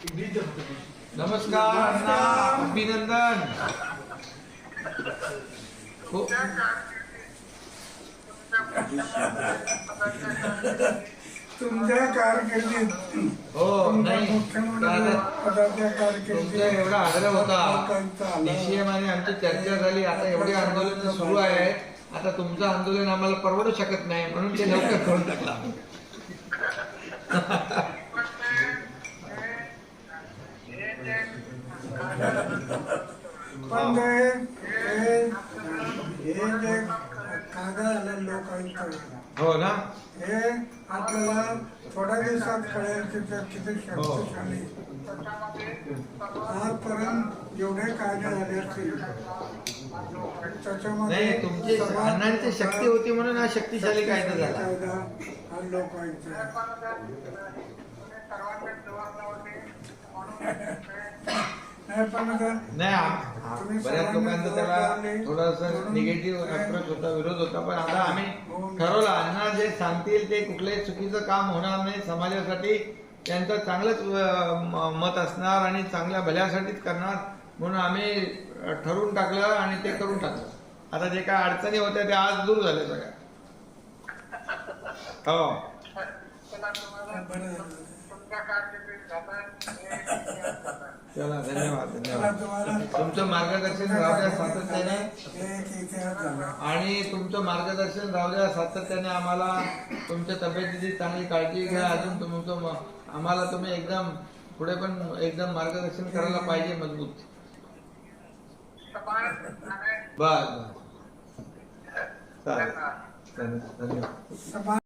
नमस्कार अण्णा अभिनंदन. हो. तुमच्या कारकिर्दीत हो नाही. पदाच्या तुमचा कारकिर्दीत एवढा आग्रह होता. डीसीएम आणि आमची चर्चा झाली. आता एवढे आंदोलन सुरू आहे. आता तुमचं आंदोलन आम्हाला परवडू शकत नाही. म्हणून ते लवकर करून टाकला. पण हे जे कागद आलं लोकांचं हो ना हे आपल्याला थोड्या दिवसात कळेल की ते किती हो. शक्तिशाली आजपर्यंत जेवढे कायदे झाले असतील त्याच्यामध्ये नाही तुमची अण्णांची शक्ती होती म्हणून हा शक्तिशाली कायदा झाला आहे. नाही पण बऱ्याच लोकांचा त्याला थोडासा निगेटिव्ह अप्रोच होता विरोध होता पण आता आम्ही ठरवलं अण्णा जे सांगतील ते कुठलंही चुकीचं काम होणार नाही समाजासाठी त्यांचं चांगलंच अं, म- मत असणार आणि चांगल्या भल्यासाठीच करणार म्हणून आम्ही अं, ठरवून टाकलं आणि ते करून टाकलं. आता जे काय अडचणी होत्या त्या आज दूर झाल्या सगळ्या हो. बरं झालं. धन्यवाद चला धन्यवाद तुमचं मार्गदर्शन राहू द्या सातत्याने. आणि तुमचं मार्गदर्शन राहू द्या सातत्याने आम्हाला. तुमच्या तब्येतीची चांगली काळजी घ्या. अजून तुमचं आम्हाला तुम्ही एकदम पुढे पण एकदम मार्गदर्शन करायला पाहिजे मजबूत. बर बर चालेल. धन्यवाद.